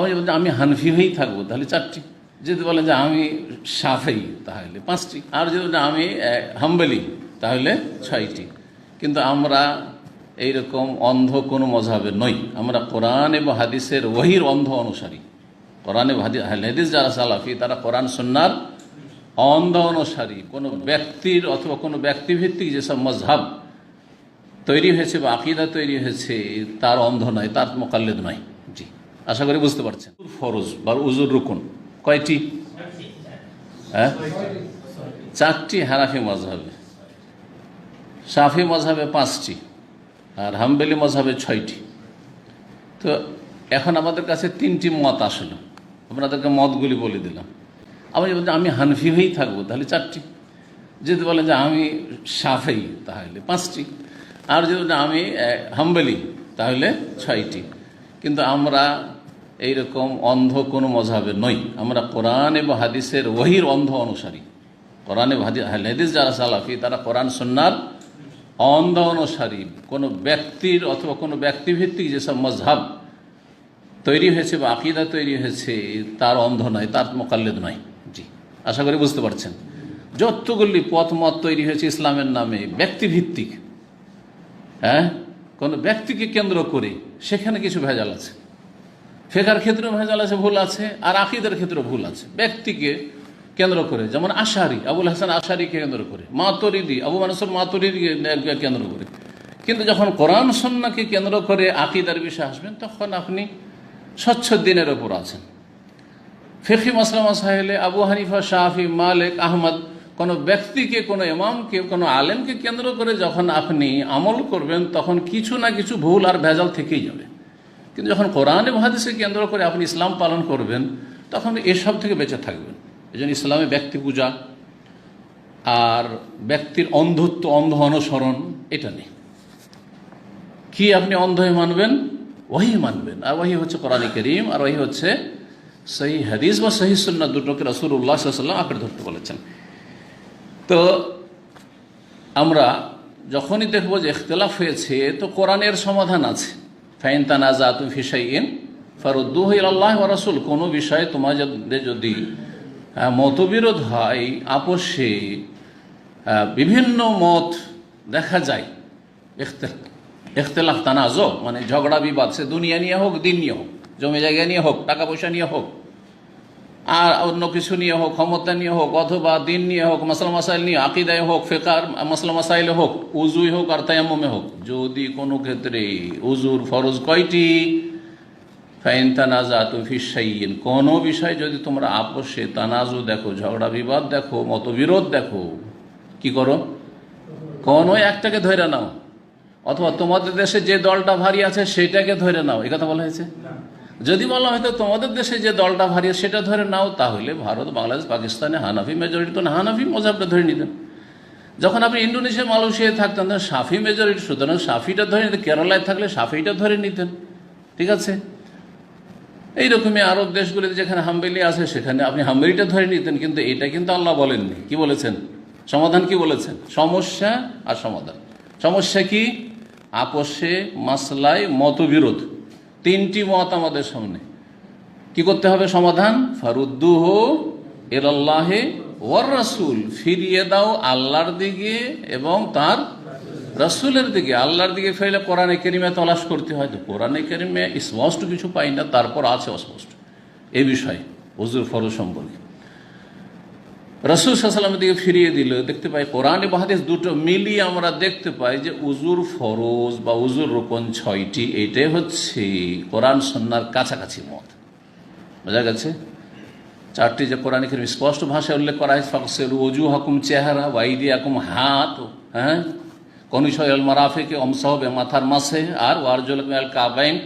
আবার বলেন, আমি হানফি হয়েই থাকব তাহলে চারটি। যদি বলেন যে আমি সাফেই তাহলে পাঁচটি। আর যদি আমি হাম্বলি তাহলে ছয়টি। কিন্তু আমরা এইরকম অন্ধ কোনো মজাবের নই। আমরা কোরআন এবং হাদিসের ওহির অন্ধ অনুসারী। কোরআন এবং হাদি- হাদিস যারা সালাফি তারা কোরআন সন্ন্যার অন্ধ অনুসারী। কোনো ব্যক্তির অথবা কোনো ব্যক্তিভিত্তিক যেসব মজহাব তৈরি হয়েছে বা আকিদা তৈরি হয়েছে তার অন্ধ নয় তার মোকাল্লেদ নয়। জি। আশা করি বুঝতে পারছেন। ফরজ বা উজুর রুকুন। কয়টি? হ্যাঁ? চারটি হারাফি মজহাবে সাফি মজহাবে পাঁচটি আর হাম্বেলি মজহাবে ছয়টি। তো এখন আমাদের কাছে তিনটি মত আসলো। আপনাদেরকে মতগুলি বলে দিলাম। যদি আমি হানফি হয়েই থাকব, তাহলে চারটি। যদি বলেন যে আমি সাফেই তাহলে পাঁচটি। আর যদি আমি হাম্বেলি, তাহলে ছয়টি। কিন্তু আমরা এইরকম অন্ধ কোনো মজাবের নই। আমরা কোরআন এবং হাদিসের ওহির অন্ধ অনুসারী। কোরআন এবং হাদি- হাদিস যারা সালাফি, তারা কোরআন সন্ন্যার অন্ধ অনুসারী। কোনো ব্যক্তির অথবা কোনো ব্যক্তিভিত্তিক যেসব মজহাব তৈরি হয়েছে বা আকিদা তৈরি হয়েছে, তার অন্ধ নয়, তার মোকাল্লেদ নয়। জি, আশা করি বুঝতে পারছেন। যতগুলি পথ মত তৈরি হয়েছে ইসলামের নামে, ব্যক্তিভিত্তিক হ্যাঁ? কোনো ব্যক্তিকে কেন্দ্র করে সেখানে কিছু ভেজাল আছে। ফেকার ক্ষেত্রেও ভেজাল আছে, ভুল আছে, আর আকিদের ক্ষেত্রেও ভুল আছে। ব্যক্তিকে কেন্দ্র করে, যেমন আশারি, আবুল হাসান আশারিকে কেন্দ্র করে, মাতরিদি, আবু মানুষের মাতরিদিকে কেন্দ্র করে। কিন্তু যখন কোরআন, সন্নাকে কেন্দ্র করে আকিদার বিষয়ে আসবেন, তখন আপনি স্বচ্ছ দিনের ওপর আছেন। ফেকি মাসলাম সাহেলে আবু হানিফা শাহি মালিক, আহমদ কোনো ব্যক্তিকে, কোনো ইমামকে, কোনো আলেমকে কেন্দ্র করে যখন আপনি আমল করবেন, তখন কিছু না কিছু ভুল আর ভেজাল থেকেই যাবে। কিন্তু যখন কোরআন এবং কেন্দ্র করে আপনি ইসলাম পালন করবেন, তখন এসব থেকে বেঁচে থাকবেন। এই জন্য ইসলামে ব্যক্তি পূজা আর ব্যক্তির অন্ধত্ব, অন্ধ অনুসরণ, এটা নেই। কি আপনি অন্ধ মানবেন? ওহি মানবেন। আর ওহি হচ্ছে কোরআন করিম, আর ওহি হচ্ছে সহি হাদিস বা সহি সুন্না দুটোকে রসুল্লাহ সাল্লাম আঁকড়ে ধরতে বলেছেন। তো আমরা যখনই দেখব যে ইখতলাফ হয়েছে, তো কোরআনের সমাধান আছে। ফাইন তানাজা তুমি ফিসাইন ফারুদ্দুহ আল্লাহ রসুল। কোনো বিষয়ে তোমাদের যদি মতবিরোধ হয়, আপোষে বিভিন্ন মত দেখা যায় ইখতলাফ তানাজ মানে ঝগড়া বিবাদ, সে দুনিয়া নিয়ে হোক, দিন নিয়ে হোক, জমি জায়গা নিয়ে হোক, টাকা পয়সা নিয়ে হোক আর অন্য কিছু নিয়ে হোক, ক্ষমতা নিয়ে হোক, অথবা দিন নিয়ে হোক মাসলা মাসাইল নিয়ে, আকিদায় হোক, ফেকার মাসলা মাসাইলে হোক, উজুই হোক আর তায়াম্মমে হোক। যদি কোনো ক্ষেত্রে উজুর ফরজ কয়টি? ফাইন তানাজা ফিসাইন কোনো বিষয় যদি তোমরা আপোষে তানাজু দেখো, ঝগড়া, বিবাদ দেখো, মতবিরোধ দেখো, কি করো? কোনো একটাকে ধরে নাও। অথবা তোমাদের দেশে যে দলটা ভারী আছে, সেটাকে ধরে নাও। এই কথা বলা হয়েছে? যদি বলা হয়তো তোমাদের দেশে যে দলটা ভারী আছে সেটা ধরে নাও, তাহলে ভারত, বাংলাদেশ, পাকিস্তানে হানাফি মেজরিটি তো হানাফি মজাবটা ধরে নিতেন যখন আপনি ইন্ডোনেশিয়া মালয়েশিয়ায় থাকতেন, তখন সাফি মেজরিটি সুতরাং সাফিটা ধরে নিতেন, কেরালায় থাকলে সাফিটা ধরে নিতেন। ঠিক আছে? এইরকমই আরব দেশগুলিতে যেখানে হাম্বেলি আছে, সেখানে আপনি হাম্বেলিটা ধরে নিতেন, কিন্তু এটা কিন্তু আল্লাহ বলেননি। কি বলেছেন? সমাধান কি বলেছেন? সমস্যা আর সমাধান। সমস্যা কি? আপোষে মাসলায় মতবিরোধ। তিনটি মত আমাদের সামনে। কি করতে হবে সমাধান? ফারুদ্দুহ এর আল্লাহে ওয়ার রাসুল ফিরিয়ে দাও আল্লাহর দিকে এবং তার রাসুলের দিকে। আল্লাহর দিকে ফেলে কোরআনে কেরিমে তলাশ করতে হয়। তো কোরআনে কেরিমে স্পষ্ট কিছু পাই না, তারপর আছে অস্পষ্ট। এ বিষয়ে হজুর ফরজ সম্পর্কে। রসুল সাল্লামের দিকে ফিরিয়ে দিল, দেখতে পাই কোরআন এবং দুটো মিলিয়ে আমরা দেখতে পাই যে উজুর ফরজ বা উজুর রোপণ ছয়টি, এটাই হচ্ছে কোরআন সন্ন্যার কাছাকাছি মত। বোঝা গেছে? চারটি যে কোরআন করিম স্পষ্ট ভাষায় উল্লেখ করা হয়েছে ফাকসেল অজু হকুম চেহারা ওয়াইদি হাকুম হাত হ্যাঁ? কনিশয় আল মারাফেকে অমসহবে মাথার মাসে আর ওয়ারজুল কাবাইন,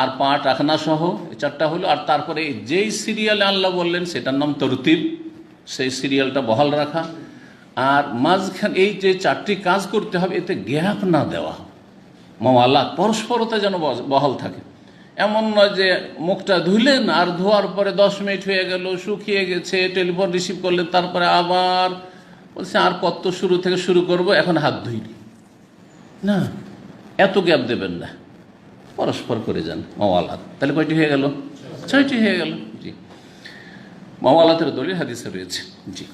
আর পাট আখনা সহ চারটা হলো। আর তারপরে যেই সিরিয়ালে আল্লাহ বললেন, সেটার নাম তরতিব সেই সিরিয়ালটা বহাল রাখা। আর মাঝখান এই যে চারটি কাজ করতে হবে, এতে গ্যাপ না দেওয়া। মামালা পরস্পরতা যেন বহাল থাকে। এমন নয় যে মুখটা ধুলেন আর ধোয়ার পরে দশ মিনিট হয়ে গেল, শুকিয়ে গেছে, টেলিফোন রিসিভ করলেন, তারপরে আবার বলছে, আর কত শুরু থেকে শুরু করব, এখন হাত ধুইনি না। এত গ্যাপ দেবেন না। পরস্পর করে যান মাওয়ালাত তাহলে কয়টি হয়ে গেল? ছয়টি হয়ে গেল। মাওয়ালাতের দলিল হাদিসে রয়েছে। জি।